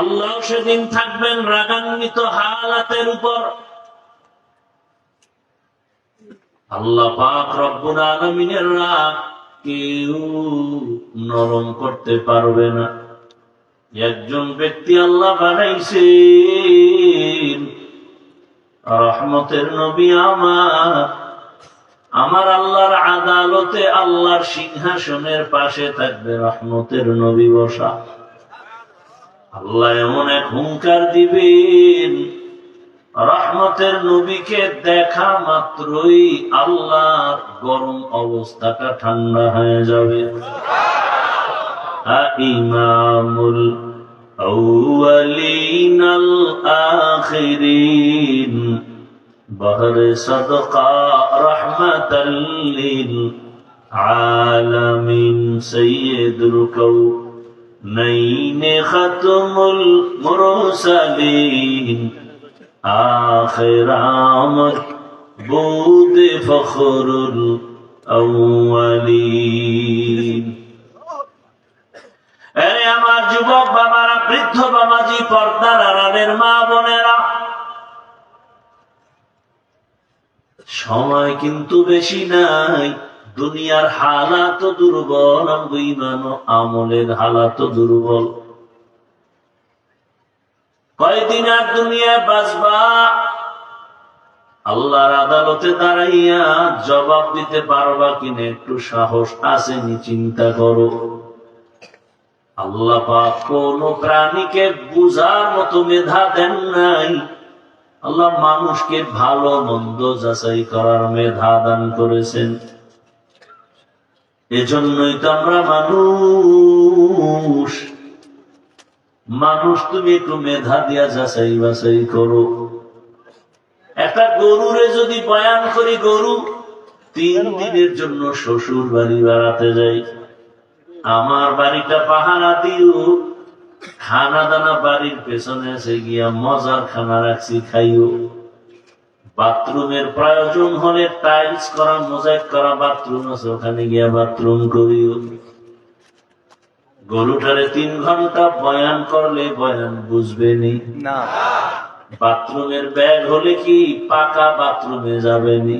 আল্লাহ সেদিন থাকবেন রাগান্বিত হালাতের উপর। আল্লাহ পাক রব্বুল আলমিনের রাগ কেউ নরম করতে পারবে না। একজন ব্যক্তি আল্লাহ বানাইছেন, রহমতের নবী আমার। আমার আল্লাহর আদালতে আল্লাহর সিংহাসনের পাশে থাকবে রহমতের নবী বসা। আল্লাহ এমন এক হুঙ্কার দিবেন, রহমতের নবীকে দেখা মাত্রই আল্লাহর গরম অবস্থাটা ঠান্ডা হয়ে যাবে। ইমামুল আউয়ালিনাল আখিরিন বহর সদকা রহমতাল আলামিন সাইয়্যিদুল কাউন الكونين ختم المرسلين آخر آمد بود فخر الأولين আরে আমার যুবক বাবারা বৃদ্ধ বাবাজি পর্দার আড়ালের মা বোনেরা সময় কিন্তু বেশি নাই দুনিয়ার হালাত দুর্বল ইমান আমলের হালাত দুর্বল। কয়দিন আর দুনিয়ায় বাঁচবা? আল্লাহর আদালতে দাঁড়াইয়া জবাব দিতে পারবা কিনা একটু সাহস আসেনি চিন্তা করো। আল্লাহ পাক কোন প্রাণীকে বুঝার মতো মেধা দেন নাই। আল্লাহ মানুষকে ভালো মন্দ যাচাই করার মেধা দান করেছেন। এজন্যই তো আমরা মানুষ। মানুষ তুমি একটু মেধা দিয়া যাচাই বাছাই করো। একটা গরুরে যদি বয়ান করি গরু তিন দিনের জন্য শ্বশুর বাড়ি বেড়াতে যাই। আমার বাড়িটা পাহারা দিও। খানা দানা বাড়ির পেছনে এসে গিয়া মজার খানা রাখছি খাইও। বাথরুমের প্রয়োজন হলে টাইলস করা মোজাইক করা বাথরুম আছে ওখানে গিয়া বাথরুম করিও। গরুটারে তিন ঘণ্টা বয়ান করলে বয়ান বুঝবে নি। বাথরুমের ব্যাগ হলে কি পাকা বাথরুমে যাবে নি?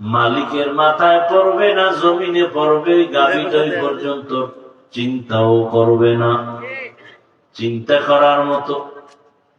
মালিকের মাথায় পড়বে না জমিনে পড়বে গাবিটাই পর্যন্ত চিন্তাও করবে না। চিন্তা করার মতো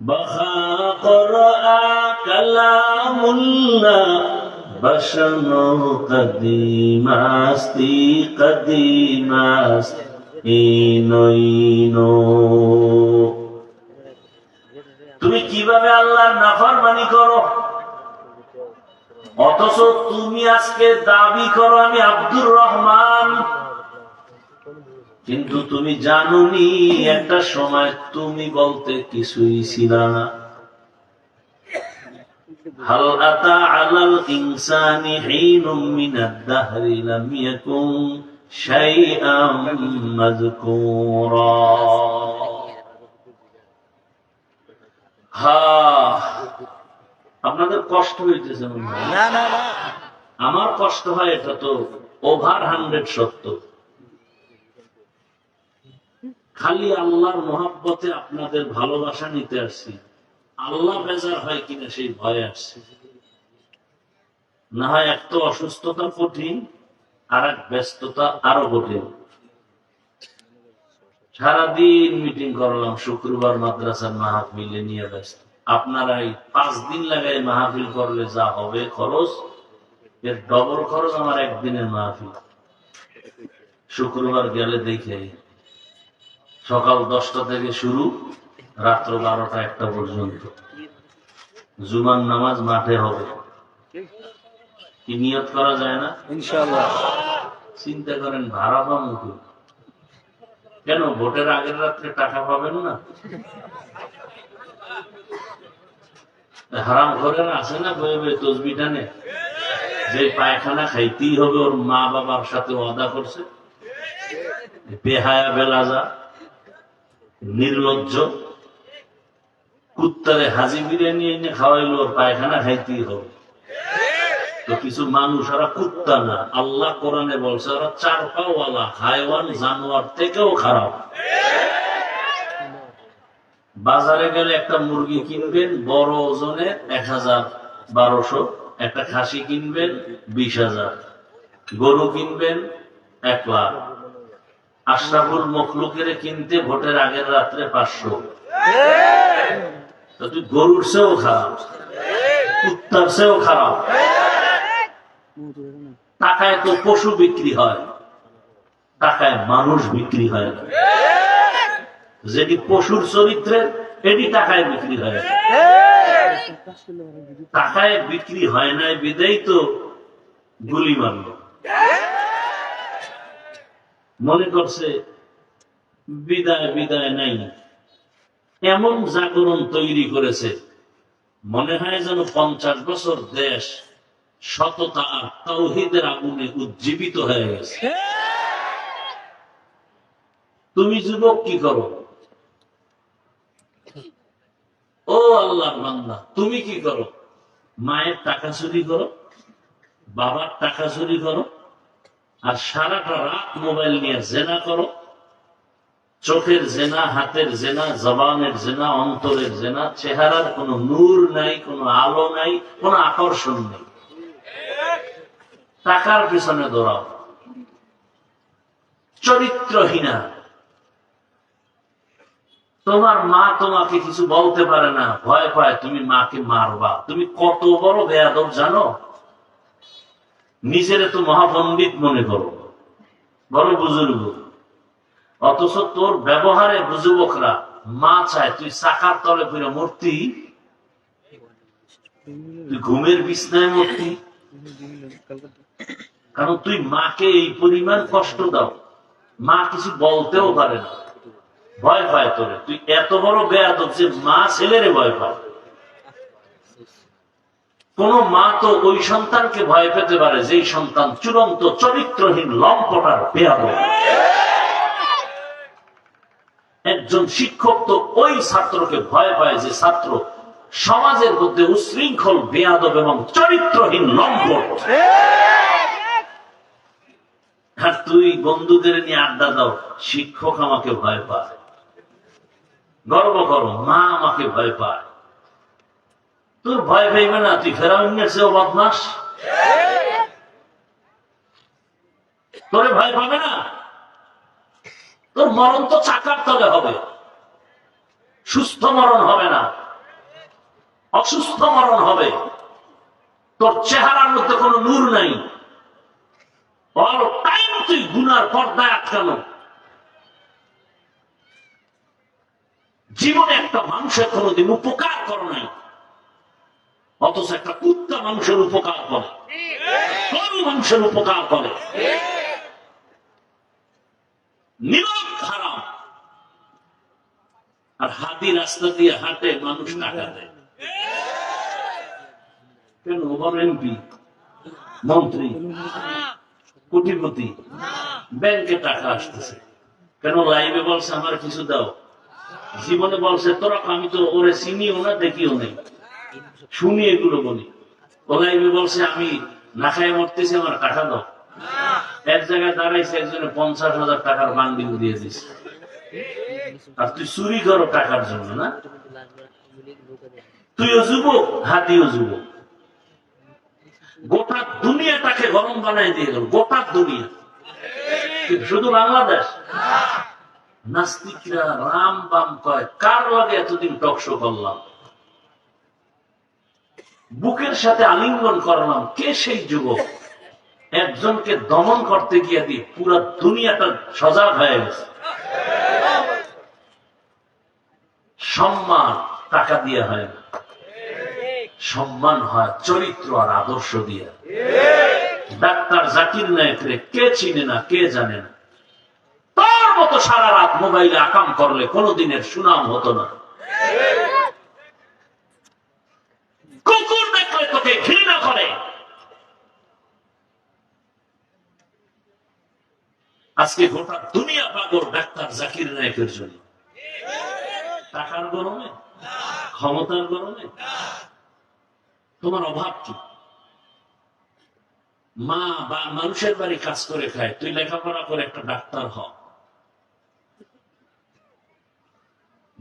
بخا قرأ كلام الله بشن قديم استی قدیم است اینو اینو তুমি কিভাবে আল্লাহর নাফরমানি করো অথচ তুমি আজকে দাবি করো আমি আব্দুর রহমান কিন্তু তুমি জানুনি একটা সময় তুমি বলতে কিছুই ছিল না هل أتى على الإنسان حين من الدهر لم يكن شيئا مذكورا হা আপনাদের কষ্ট হইতেছে মনে হয়। না না না আমার কষ্ট হয় এটা তো ওভার হান্ড্রেড সত্য খালি আল্লাহর মহাব্বতে আপনাদের ভালোবাসা নিতে আসছি। আল্লাহ বেজার হয় কিনা সেই ভয়ে আসছে। না হয় এক তো অসুস্থতা কঠিন, আর এক ব্যস্ততা আরও কঠিন। সারাদিন মিটিং করলাম, শুক্রবার মাদ্রাসার মাহফিলে নিয়ে ব্যস্ত। আপনারা এই পাঁচ দিন লাগাই মাহফিল করলে যা হবে খরচ, এর ডবল খরচ আমার একদিনের মাহফিল। শুক্রবার গেলে দেখে সকাল দশটা থেকে শুরু রাত্র বারোটা একটা পর্যন্ত। জুমার নামাজ মাঠে হবে। কি নিয়ত করা যায় না? চিন্তা করেন ভাড়া কি? কেন ভোটের আগের রাত্রে টাকা পাবেন না? হারাম ঘরের আছে না বয়ে বয়ে তসবি টানে? যে পায়খানা খাইতেই হবে ওর মা বাবার সাথে ওয়াদা করছে। বেহায়া বেলাজা। নির্লজ্জ। কুত্তারে হাজি বিরিয়ানি এনে খাওয়াইলো, ওর পায়খানা খাইতেই হবে। তো কিছু মানুষ, ওরা কুত্তা না। আল্লাহ কোরআনে বলছে, ওরা চার পাওয়ালা হাইওয়ান জানোয়ার থেকেও খারাপ। বাজারে গেলে একটা মুরগি কিনবেন, বড় ওজনে এক হাজার বারোশো। একটা খাসি কিনবেন, বিশ হাজার। গরু কিনবেন, এক লাখ। আশরাফুল মখলুকের কিনতে ভোটের আগের রাত্রে পাঁচশো। তুই গরুর চেয়েও খারাপ কুত্তার চেয়েও খারাপ টাকায় তো পশু বিক্রি হয় টাকায় মানুষ বিক্রি হয় না। যেটি পশুর চরিত্রে এটি টাকায় বিক্রি হয়। টাকায় বিক্রি হয় না বিদায় তো গুলি মারল। মনে করছে বিদায় বিদায় নাই। এমন জাগরণ তৈরি করেছে, মনে হয় যেন পঞ্চাশ বছর দেশ সততা আর তৌহিদের আগুনে উজ্জীবিত হয়ে গেছে। তুমি যুবক কি করো? ও আল্লাহর বান্দা, তুমি কি করো? মায়ের টাকা চুরি করো? বাবার টাকা চুরি করো? আর সারাটা রাত মোবাইল নিয়ে জেনা করো। চোখের জেনা, হাতের জেনা, জবানের জেনা, অন্তরের জেনা, চেহারার কোনো নূর নাই, কোনো আলো নাই, কোনো আকর্ষণ নেই। টাকার পিছনে দৌড়াও। চরিত্রহীনা। তোমার মা তোমাকে কিছু বলতে পারে না। ভয় পায়, তুমি মাকে মারবা। তুমি কত বড় বেয়াদব জানো? নিজের তো মহাপণ্ডিত মনে করো। বড় বুজুর্গ, অথচ তোর ব্যবহারে বুজুবকরা মা চায়, তুই চাকার তলে ফিরে মূর্তি? ঘুমের বিছনায় মূর্তি? কারণ তুই মাকে এই পরিমাণ কষ্ট দাও। মা কিছু বলতেও পারে না। ভয় পায় তোরে। তুই এত বড় বেয়াদব যে মা ছেলেরে ভয় পায়। কোন মা তো ওই সন্তানকে ভয় পেতে পারে, যেই সন্তান চূড়ান্ত চরিত্রহীন লম্পটার বেয়াদব একজন শিক্ষক তো ওই ছাত্রকে ভয় পায় যে ছাত্র সমাজের মধ্যে উশৃঙ্খল, বেয়াদব এবং চরিত্রহীন লম্পট। আর তুই বন্ধুদের নিয়ে আড্ডা দাও, শিক্ষক আমাকে ভয় পায়। গর্ব করো, মা আমাকে ভয় পায়। তোর ভয় পাইবে না, তুই ফেরাউনের চেয়েও বদমাস তোরে ভয় পাবে না? তোর মরণ তো চাকার তলে হবে। সুস্থ মরণ হবে না। অসুস্থ মরণ হবে। তোর চেহারার মধ্যে কোনো নূর নাই। টাইম তুই গুনার পর্দায় আটকানো। জীবনে একটা মানুষের কোনোদিন উপকার করো নাই। অথচ একটা কুত্তা মানুষের উপকার করে। গরু মানুষের উপকার করে। নীরব খারাপ আর হাতি রাস্তা দিয়ে হাঁটে, মানুষ টাকা দেয়। এমপি, মন্ত্রী, কোটিপতি। ব্যাংকে টাকা আসতেছে। কেন? লাইভে বলছে, আমার কিছু দাও। জীবনে বলছে, তোরা, আমি তো ওরে চিনিও না, দেখিও নেই। শুনি এগুলো বলি ও লাইভে বলছে, আমি না খাই মরতেছি, আমার টাকা দাও। এক জায়গায় দাঁড়াইছে, একজনে পঞ্চাশ হাজার টাকার বান্ডিল দিয়ে দিছে। আর তুই চুরি করো টাকার জন্য, না? তুইও যুবক, হাতিও যুবক। গোটা দুনিয়াটাকে গরম বানাই দিয়ে গেল গোটা দুনিয়া। শুধু বাংলাদেশ? নাস্তিকরা রাম বাম কয়, কার লাগে এতদিন টকশো করলাম? বুকের সাথে আলিঙ্গন করলাম। কে সেই যুবক? একজনকে দমন করতে গিয়ে দিয়ে পুরো দুনিয়াটা সজাগ হয়ে গেছে। সম্মান টাকা দিয়ে হয় না। সম্মান হয় চরিত্র আর আদর্শ দিয়ে। ডাক্তার জাকির নায়করে কে চিনে না, কে জানে না। তার মতো সারা রাত মোবাইলে আকাম করলে কোনোদিনের সুনাম হতো না। তোকে ঘৃণা করে। আজকে গোটা দুনিয়া পাগল ডাক্তার জাকির নায়কের জন্য। টাকার গরমে? ক্ষমতার গরমে? তোমার অভাব কি? মা বা মানুষের বাড়ি কাজ করে খায়, তুই লেখাপড়া করে একটা ডাক্তার হ।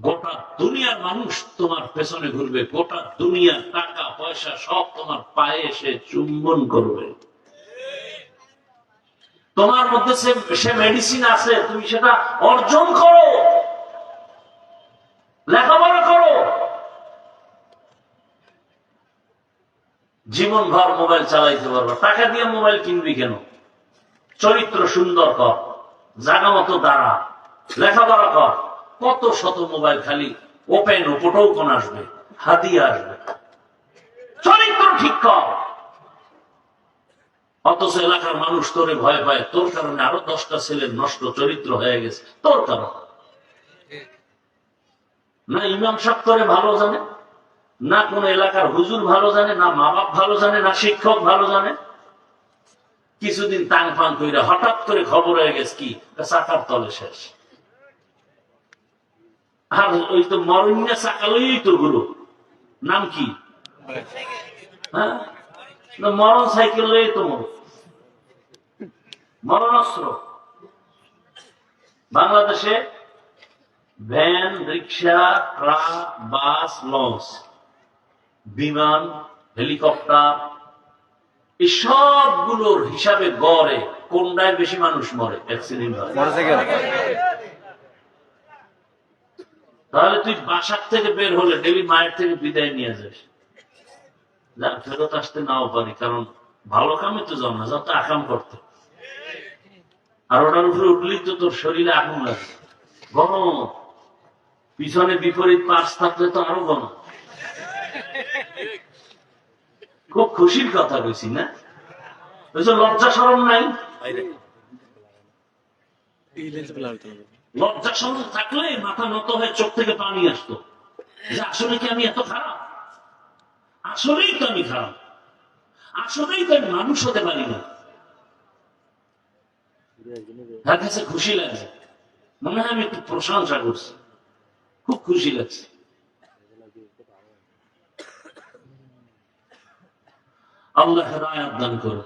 গোটা দুনিয়ার মানুষ তোমার পেছনে ঘুরবে, গোটা দুনিয়ার টাকা, পয়সা সব তোমার পায়ে এসে চুম্বন করবে। তোমার মধ্যে সে- মেডিসিন আছে, তুমি সেটা অর্জন করো, লেখাপড়া করো। জীবন ভর মোবাইল চালাইতে পারব। টাকা দিয়ে মোবাইল কিনবি কেন? চরিত্র সুন্দর কর জাগা মতো দাঁড়া, লেখাপড়া কর। কত শত মোবাইল খালি ওপেন ওপোটেও কোন আসবে? হাদিয়া আসবে। চরিত্র ঠিক কর। অথচ এলাকার মানুষ তোরে ভয় পায়। তোর কারণে আরও দশটা ছেলের নষ্ট চরিত্র হয়ে গেছে। তোর কারণ। না ইমাম সাহেব তোরে ভালো জানে? না কোন এলাকার হুজুর ভালো জানে? না মা বাপ ভালো জানে? না শিক্ষক ভালো জানে? কিছুদিন তাং ফাং কইরা হঠাৎ করে খবর হয়ে গেছে কি? চাকার তলে শেষ। আর ওই তো মরণিয়া চাকালই তো গুলো নাম কি? হ্যাঁ? মরণ সাইকেল তো মর মরণাস্ত্র। বাংলাদেশে van, rickshaw, truck, bus, launch, বিমান, হেলিকপ্টার, এই সবগুলোর হিসাবে গড়ে কোনটায় বেশি মানুষ মরে? অ্যাক্সিডেন্ট হয় তাহলে তুই বাসার থেকে বের হলে ডেলি মায়ের থেকে বিদায় নিয়ে যাস। যা ফেরত আসতে নাও পারি, কারণ ভালো কামে তো যাও না যাও তো আকাম করতে। আর ওটার উপরে উঠলেই তো তোর শরীরে আগুন লাগে। গরম পিছনে বিপরীত পাশ থাকলে তো আরও গরম খুব খুশির কথা বলছি না? লজ্জা সরম নাই? লজ্জা সরম থাকলে মাথা নত হয়ে চোখ থেকে পানি আসতো। যে আসলে কি আমি এত খারাপ? আসলেই তো আমি খারাপ। আসলেই তো আমি মানুষ হতে পারি না। কাছে খুশি লাগছে। মনে হয় আমি একটু প্রশংসা করছি। খুব খুশি লাগছে। আল্লাহ হেদায়াত দান করো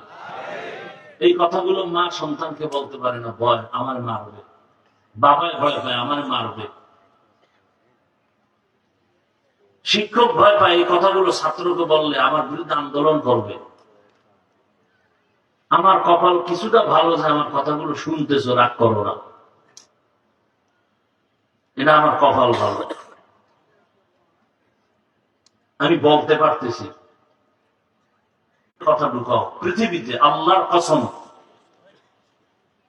এই কথাগুলো মা সন্তানকে বলতে পারে না ভয় আমার মারবে বাবায় ভয় পায়, আমার মারবে শিক্ষক ভয় পায়, এই কথাগুলো ছাত্রকে বললে আমার বিরুদ্ধে আন্দোলন করবে। আমার কপাল কিছুটা ভালো যে আমার কথাগুলো শুনতেছো, রাগ করো না। এটা আমার কপাল ভালো। আমি বলতে পারতেছি কথা ঢুকাও পৃথিবীতে আল্লাহর কসম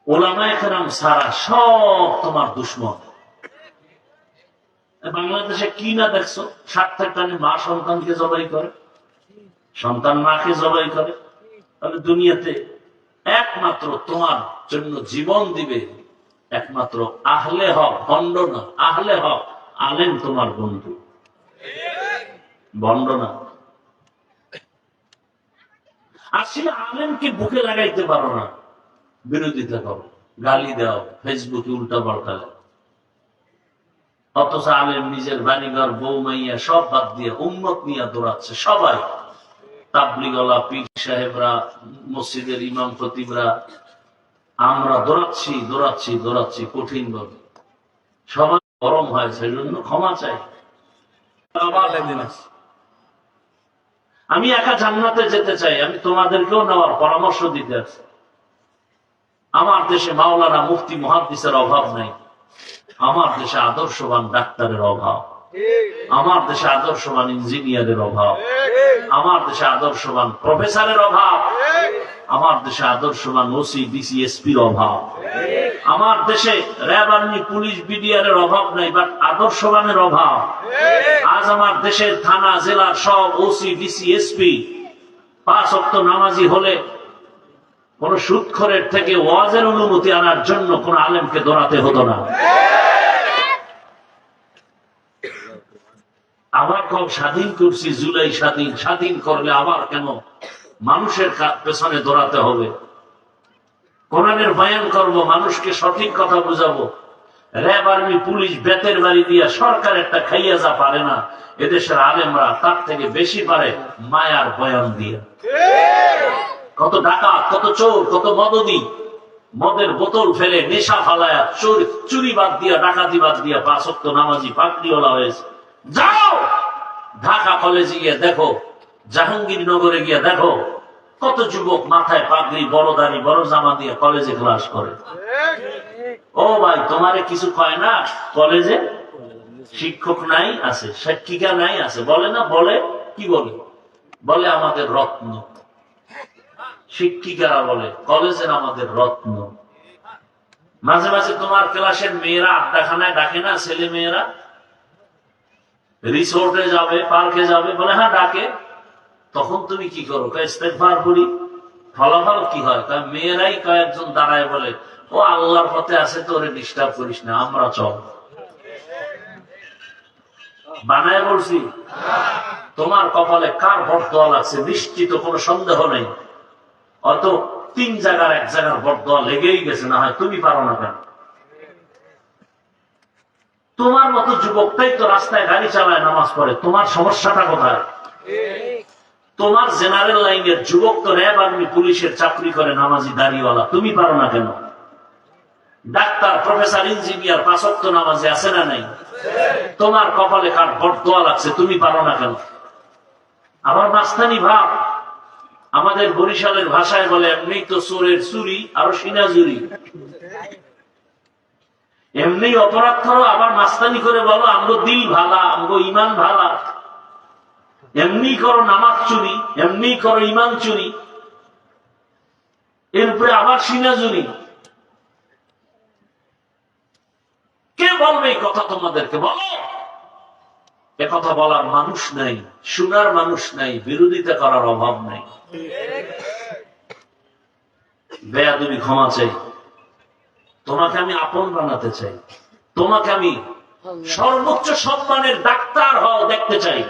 ওলামায় সারা সব তোমার দুশ্মন। বাংলাদেশে কি না দেখছ? টানে মা সন্তানকে জবাই করে, সন্তান মাকে জবাই করে। তাহলে দুনিয়াতে একমাত্র তোমার জন্য জীবন দিবে একমাত্র আহলে হক ভণ্ড না, আহলে হক, আলেম তোমার বন্ধু। ভণ্ড না। আসলে আলেমকে বুকে লাগাইতে পারো না। বিরোধিতা করো গালি দাও, ফেসবুকে উল্টা পাল্টা অথচ আলেম নিজের বাড়িঘর, বউ মাইয়া সব বাদ দিয়ে উন্মত নিয়ে দৌড়াচ্ছে সবাই। তাবলিগলা, পীর সাহেবরা, মসজিদের ইমাম খতিবরা, আমরা দৌড়াচ্ছি দৌড়াচ্ছি দৌড়াচ্ছি কঠিন ভাবে সবাই গরম হয় সেই জন্য ক্ষমা চাই। আমি একা জান্নাতে যেতে চাই, আমি তোমাদেরকেও নেওয়ার পরামর্শ দিতে আছি। আমার দেশে মাওলানা মুফতি মহাদিসের অভাব নাই। আমার দেশে আদর্শবান ডাক্তারের অভাব। আমার দেশে আদর্শবান ইঞ্জিনিয়ারের অভাব। আমার দেশে আদর্শবান প্রফেসরের অভাব। আমার দেশে আদর্শবান ওসি, ডিসি, এসপির অভাব। আমার দেশে র্যাব আর্মি, পুলিশ বিডিআর এর অভাব নাই, বাট আদর্শবানের অভাব। আজ আমার দেশের থানা, জেলার সব ওসি, ডিসি, এসপি পাঁচ অক্ট নামাজি হলে কোন সুৎখরের থেকে ওয়াজের অনুমতি আনার জন্য কোন আলেমকে দৌড়াতে হতো না। আবার কম স্বাধীন করছি, জুলাই স্বাধীন। স্বাধীন করলে আবার কেন মানুষের পেছনে দৌড়াতে হবে? কোরআনের বয়ান করব, মানুষকে সঠিক কথা বুঝাবো। র্যাব আর্মি, পুলিশ, বেতের বাড়ি দিয়া সরকার একটা খাইয়া যা পারে না, এদেশের আলেমরা তার থেকে বেশি পারে মায়ার বয়ান দিয়ে। কত ডাকাত, কত চোর, কত মদদি মদের বোতল ফেলে নেশা ফালায়া চোর, চুরি বাদ দিয়া, ডাকাতি বাদ দিয়া পাঁচক্ত নামাজি পাকড়িওয়ালা হয়েছে। যাও! ঢাকা কলেজে গিয়ে দেখো জাহাঙ্গীরনগরে গিয়ে দেখো, কত যুবক মাথায় পাগড়ি, বড় দাড়ি, বড় জামা দিয়ে কলেজে ক্লাস করে। ও ভাই, তোমারে কিছু কয় না? কলেজে শিক্ষক নাই আছে, শিক্ষিকা নাই আছে। বলে না, বলে, কি বলে? বলে আমাদের রত্ন। শিক্ষিকারা বলে, কলেজের আমাদের রত্ন। মাঝে মাঝে তোমার ক্লাসের মেয়েরা আড্ডাখানায় ডাকে না, ছেলে মেয়েরা? রিসোর্টে যাবে, পার্কে যাবে, বলে হ্যাঁ ডাকে। তখন তুমি কি করো? ইস্তেফার করি। ফলাফল কি হয়? কয়, মেয়েরাই কয়েকজন দাঁড়ায় বলে, ও আল্লাহর পথে আছে তো ওরে ডিস্টার্ব করিস না, আমরা চল। বানায় বলছি, তোমার কপালে কার বটদোয়া লাগছে? নিশ্চিত কোনো সন্দেহ নেই। হয়তো তিন জায়গার, এক জায়গার বটদোয়া লেগেই গেছে, না হয় তুমি পারো না কেন? তোমার মতো যুবকটাই তো রাস্তায় গাড়ি চালায়, নামাজ পড়ে। তোমার সমস্যাটা কোথায়? তোমার জেনারেল লাইনের যুবক তো র্যাব আর্মি পুলিশের চাকরি করে, নামাজি দাড়িওয়ালা। তুমি পারো না কেন? ডাক্তার, প্রফেসর, ইঞ্জিনিয়ার, পাঁচক্ত নামাজি আছে না নাই? তোমার কপালে কার বটদোয়া লাগছে, তুমি পারো না কেন? আবার মাস্তানি ভাব। আমাদের বরিশালের ভাষায় বলে এমনি তো চোরের চুরি আরও সিনাজুরি এমনি অপরাধ করো, আবার মাস্তানি করে বলো, আমগো দিল ভালা, আমগো ইমান ভালা। এমনি করো নামাজ চুরি, এমনি করো ইমান চুরি। এরপরে আবার সিনাজুরি কে বলবে এই কথা তোমাদেরকে? বলো। কথা বলার মানুষ নাই, শোনার মানুষ নাই, বিরোধিতা করার অভাব নাই। বেয়াদবি ক্ষমা চাই। তোমাকে আমি আপন বানাতে চাই। তোমাকে আমি সর্বোচ্চ সম্মানের ডাক্তার হও দেখতে চাই।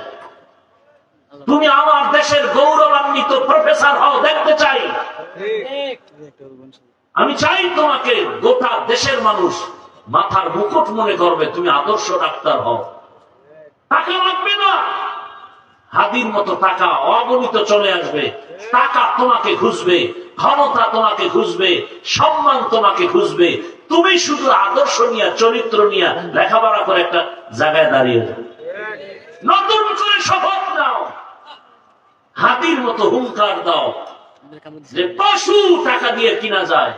তুমি আমার দেশের গৌরবান্বিত প্রফেসর হও দেখতে চাই। আমি চাই তোমাকে গোটা দেশের মানুষ মাথার মুকুট মনে করবে, তুমি আদর্শ ডাক্তার হও। টাকা লাগবে না হাদির মতো টাকা অগণিত চলে আসবে। টাকা তোমাকে খুঁজবে, ক্ষমতা তোমাকে খুঁজবে, সম্মান তোমাকে খুঁজবে। তুমি শুধু আদর্শ নিয়ে, চরিত্র নিয়ে লেখাপড়া করে একটা জায়গায় দাঁড়িয়ে যাও। নতুন করে শপথ নাও। হাতির মতো হুঙ্কার দাও যে পশু টাকা দিয়ে কিনা যায়।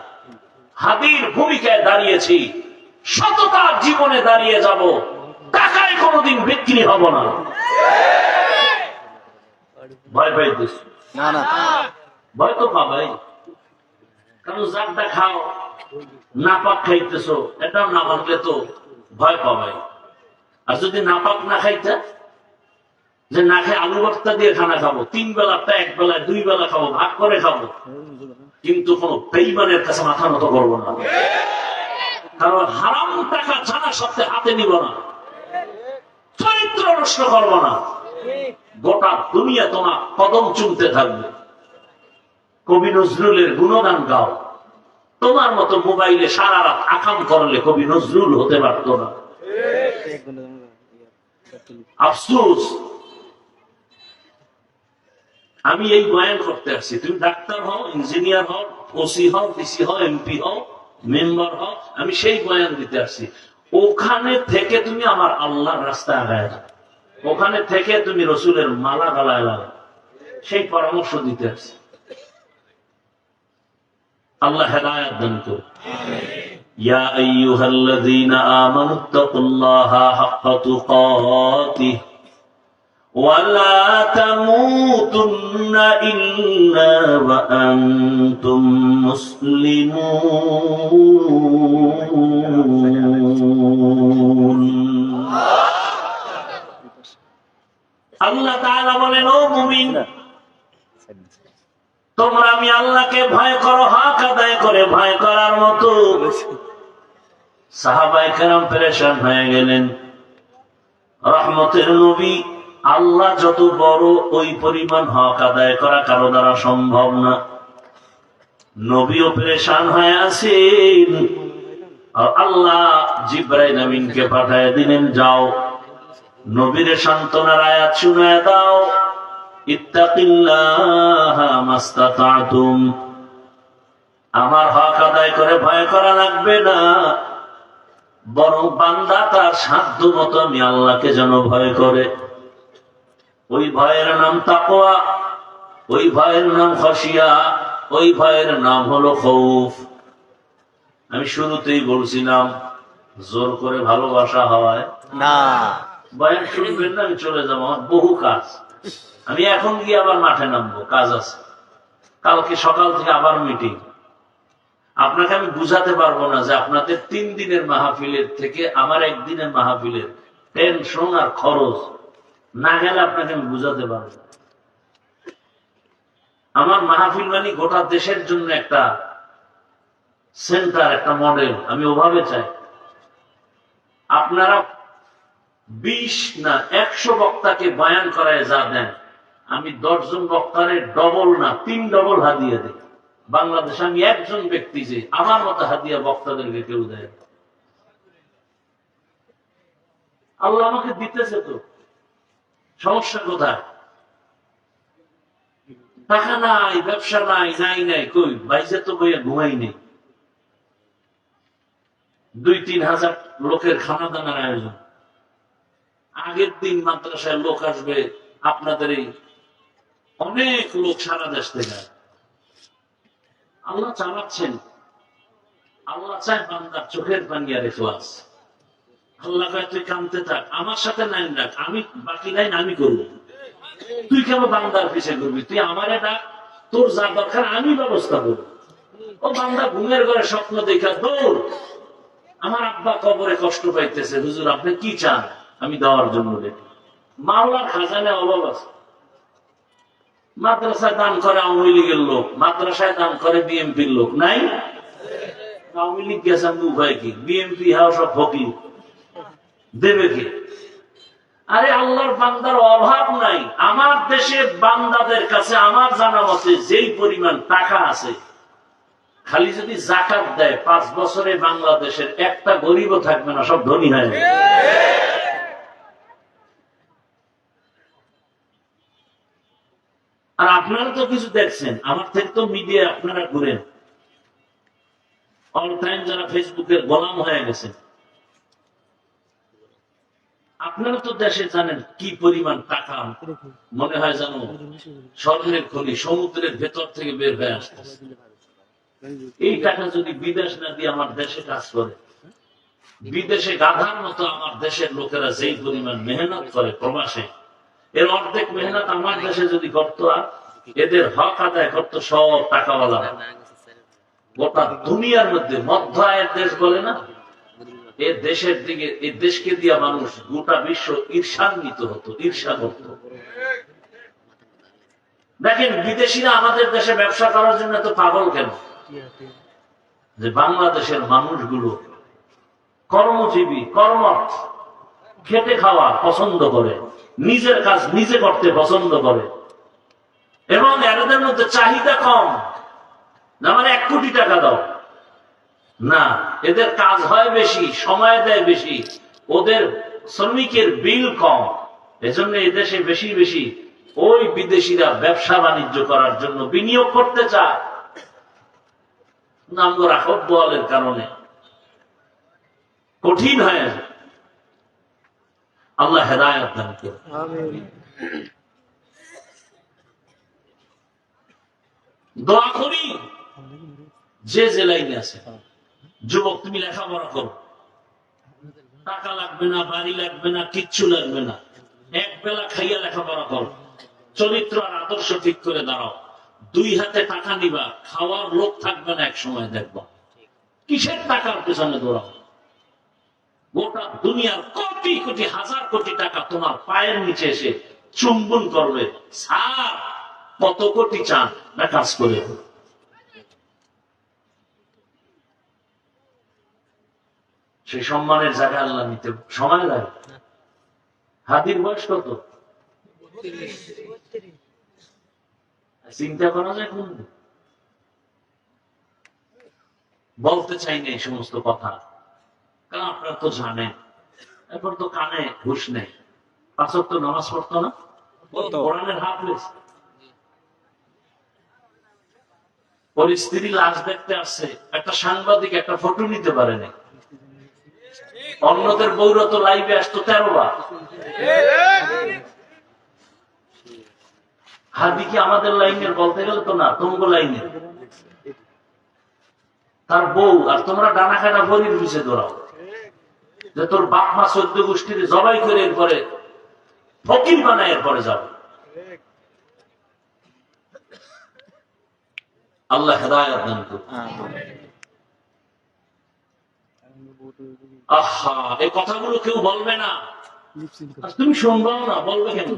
হাতির ভূমিকায় দাঁড়িয়েছি। সততার জীবনে দাঁড়িয়ে যাব। টাকায় কোনোদিন বিক্রি হব না। ভয় পাইতেছ না না। ভয় তো পাবাই। কারণ খাও নাপাক খাইতেছো এটাও না মানলে তো ভয় পাবাই। আর যদি নাপাক না খাইতে যে না খাই আলু ভর্তা দিয়ে খানা খাব তিন বেলাটা এক বেলায় দুই বেলা খাব ভাগ করে খাব কিন্তু কোন বেইমানের কাছে মাথা মতো করব না। কারণ হারাম টাকা জানা সত্ত্বে হাতে নিব না। চরিত্র নষ্ট করব না। গোটা দুনিয়া তোমার কদম চুমতে থাকবে। কবি নজরুলের গুণগান গাও। তোমার মতো মোবাইলে সারা রাত আকাম করলে কবি নজরুল হতে পারতো না। আফসোস। আমি এই বয়ান করতে আসছি। তুমি ডাক্তার হও, ইঞ্জিনিয়ার হও, ওসি হও, ডিসি হও, এমপি হও, মেম্বার হও, আমি সেই বয়ান দিতে আসছি। ওখানে থেকে তুমি আমার আল্লাহর রাস্তা আগায় ওখানে থেকে তুমি রসুলের মালা গালায় লাগাও। সেই পরামর্শ দিতে আছে আল্লাহ হেদায়াত দান করো ইয়া আইয়ুহাল্লাযীনা আমানুত্তাকুল্লাহা হাক্কা তুকাতিহি। ولا تموتن إلا وأنتم مسلمون আল্লাহ বলেন, ও মুমিন, তোমরা আমি আল্লাহকে ভয় করো হা কাদায় করে ভয় করার মতো। সাহাবায়ে কেরাম পেরেশান হয়ে গেলেন। রহমতের নবী আল্লাহ যত বড় ওই পরিমাণ হক আদায় করা কারও দ্বারা সম্ভব না। নবীও পেরেশান হয়ে আর আল্লাহ জিব্রাইল আমিনকে পাঠায় দিলেন, যাও, নবীরে সান্ত্বনার আয়াত শুনে দাও। আমার হক আদায় করে ভয় করা লাগবে না। বরং বান্দা তার সাধ্য মতো আমি আল্লাহকে যেন ভয় করে। ওই ভয়ের নাম তাকোয়া ওই ভয়ের নাম খসিয়া ওই ভয়ের নাম হলো খৌফ। আমি শুরুতেই বলছিলাম জোর করে ভালোবাসা হওয়ায় না। বয়ান শুনবেন না আমি চলে যাব আমার বহু কাজ। আমি এখন গিয়ে আবার মাঠে নামবো কাজ আছে। কালকে সকাল থেকে আবার মিটিং আপনাকে আমি বুঝাতে পারব না যে আপনাদের তিন দিনের মাহফিলের থেকে আমার একদিনের মাহফিলের টেনশন আর খরচ। না গেলে আপনাকে আমি বুঝাতে পারব আমার মাহফিল মানে গোটা দেশের জন্য একটা সেন্টার একটা মডেল আমি ওভাবে চাই। আপনারা বিশ না একশো বক্তাকে বয়ান করায় যা দেন, আমি দশজন বক্তারে ডবল না, তিন ডবল হাদিয়া দিই। বাংলাদেশে আমি একজন ব্যক্তি যে, আমার মতো হাদিয়া বক্তাদেরকে কেউ দেয় আল্লাহ আমাকে দিতেছে তো। সমস্যা কোথায় টাকা নাই, ব্যবসা নাই নাই নাই, কই? বাইজে তো বইয়া ঘুমাই নেই। দুই, তিন হাজার লোকের খানা দানার আয়োজন। আগের দিন মাদ্রাসায় লোক আসবে, আপনাদের এই অনেক লোক সারা দেশ থেকে আল্লাহ চালাচ্ছেন। আল্লাহ চায় বান্দার চোখের পানি আর এখলাস। আল্লাহ কয়, তুই কানতে থাক, আমার সাথে লাইন রাখ, আমি বাকি লাইন আমি করব। তুই কেন বান্দার পিছিয়ে করবি তুই আমারে ডাক, তোর যা দরকার আমি ব্যবস্থা করব। ও বান্দা ঘুমের ঘরে স্বপ্ন দেখা, দৌড়। আমার আব্বা কবরে কষ্ট পাইতেছে, হুজুর, আপনি কি চান? আমি দেওয়ার জন্য রেডি। মাওলার খাজানে অভাব আছে। মাদ্রাসায় দান করে আওয়ামী লীগের লোক, মাদ্রাসায় দান করে বিএমপির লোক, নাই? আওয়ামী লীগ গেছেন উভয় কি? বিএমপি হাও সব ফকির। দেবে কি? আরে আল্লাহর বান্দার অভাব নাই। আমার দেশে বান্দাদের কাছে আমার জানা মতে যেই পরিমাণ টাকা আছে, খালি যদি জাকাত দেয়, পাঁচ বছরে বাংলাদেশের একটা গরিবও থাকবে না, সব ধনী হয়ে যাবে। আর আপনারা তো কিছু দেখছেন, আমার থেকে তো মিডিয়া আপনারা ঘুরেন। অল টাইম যারা ফেসবুকের গোলাম হয়ে গেছেন আপনারা তো দেশে জানেন কি পরিমাণ টাকা মনে হয় জানো? স্বর্ণের খনি, সমুদ্রের ভেতর থেকে বের হয়ে আসতেছে। এই টাকা যদি বিদেশ না দিয়ে আমার দেশে কাজ করে, বিদেশে গাধার মতো আমার দেশের লোকেরা যেই পরিমাণ মেহনত করে প্রবাসে, এর অর্ধেক মেহনত আমার দেশে যদি করতো, আর এদের হক আদায় করতো সব টাকাওয়ালা। গোটা দুনিয়ার মধ্যে মধ্য আয়ের দেশ বলে না? এ দেশের দিকে, এই দেশকে দিয়া মানুষ গোটা বিশ্ব ঈর্ষান্বিত হতো, ঈর্ষা করত। দেখেন, বিদেশিরা আমাদের দেশে ব্যবসা করার জন্য তো পাগল কেন? যে বাংলাদেশের মানুষগুলো কর্মজীবী, কর্মঠ খেতে খাওয়া পছন্দ করে, নিজের কাজ নিজে করতে পছন্দ করে। এবং এদের মধ্যে চাহিদা কম। না মানে এক কোটি টাকা দাও। না, এদের কাজ হয় বেশি, সময় দেয় বেশি। ওদের শ্রমিকের বিল কম। এজন্য এদেশে বেশি বেশি ওই বিদেশিরা ব্যবসা বাণিজ্য করার জন্য বিনিয়োগ করতে চায়। নাম রাখব কারণে। কঠিন হয়ে আল্লাহ হেদায়ত দান দোয়া করি, যে লাইনে আছে যুবক, তুমি লেখাপড়া করো। টাকা লাগবে না, বাড়ি লাগবে না, কিচ্ছু লাগবে না। এক বেলা খাইয়া লেখাপড়া করো। চরিত্র আর আদর্শ ঠিক করে দাঁড়াও। দুই হাতে টাকা নিবা, খাওয়ার লোক থাকবে না এক সময় দেখবা। কিসের টাকার পেছনে দৌড়াও? গোটা দুনিয়ার কোটি কোটি, হাজার কোটি টাকা তোমার পায়ের নিচে এসে চুম্বন করবে। স্যার, কত কোটি চান না কাজ করে সেই সম্মানের জায়গা আল্লাহ নিতে সময় লাগে। হাতির বয়স কত? চিন্তা করা যায় কোন বলতে চাই না এই সমস্ত কথা। কারণ আপনারা তো জানেন। এরপর তো কানে ঘুষ নেই। পাঁচক তো নামাজ পড়তো না। কোরআনের হাফলেজ ওর স্ত্রী লাশ দেখতে আসছে। একটা সাংবাদিক একটা ফটো নিতে পারে না অন্যদের বৌরা তো লাইভে আসতো তেরো বার হাদি কি আমাদের লাইনের বলতে গেলে তো না তোমাকে লাইনের। তার বউ, আর তোমরা ডানা কাটা ভরির পিছিয়ে দৌড়াও। যে তোর বাপ মা চোদ্দ গোষ্ঠীর জবাই করে এরপরে ফকির বানায় এরপরে যাবে আল্লাহ হেদায়ত দান করুন। আহা, এই কথাগুলো কেউ বলবে না। তুমি শুনবাও না, বলবে কেন?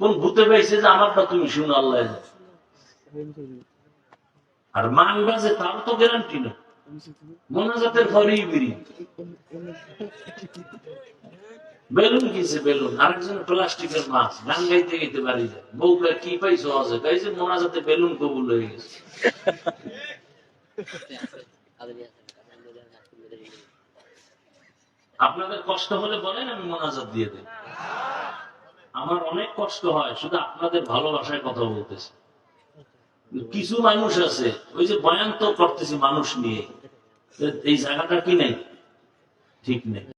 কোন ভূতে পেয়েছে যে আমারটা তুমি শুনো, আল্লাহ আর মানবা যে তার তো গ্যারান্টি না মোনাজাতের পরেই বেরি বেলুন কিছে বেলুন, আরেকজন প্লাস্টিকের মাছ গান গাইতে গাইতে বাড়ি যায় কি পাইছো আছে গাইছে মোনাজাতে বেলুন কবুল হয়ে গেছে। আপনাদের কষ্ট হলে বলেন, আমি মোনাজাত দিয়ে দেব। আমার অনেক কষ্ট হয়, শুধু আপনাদের ভালোবাসায় কথা বলতেছি। কিছু মানুষ আছে, ওই যে বয়ান তো করতেছি মানুষ নিয়ে। এই জায়গাটা কি নেই? ঠিক নেই।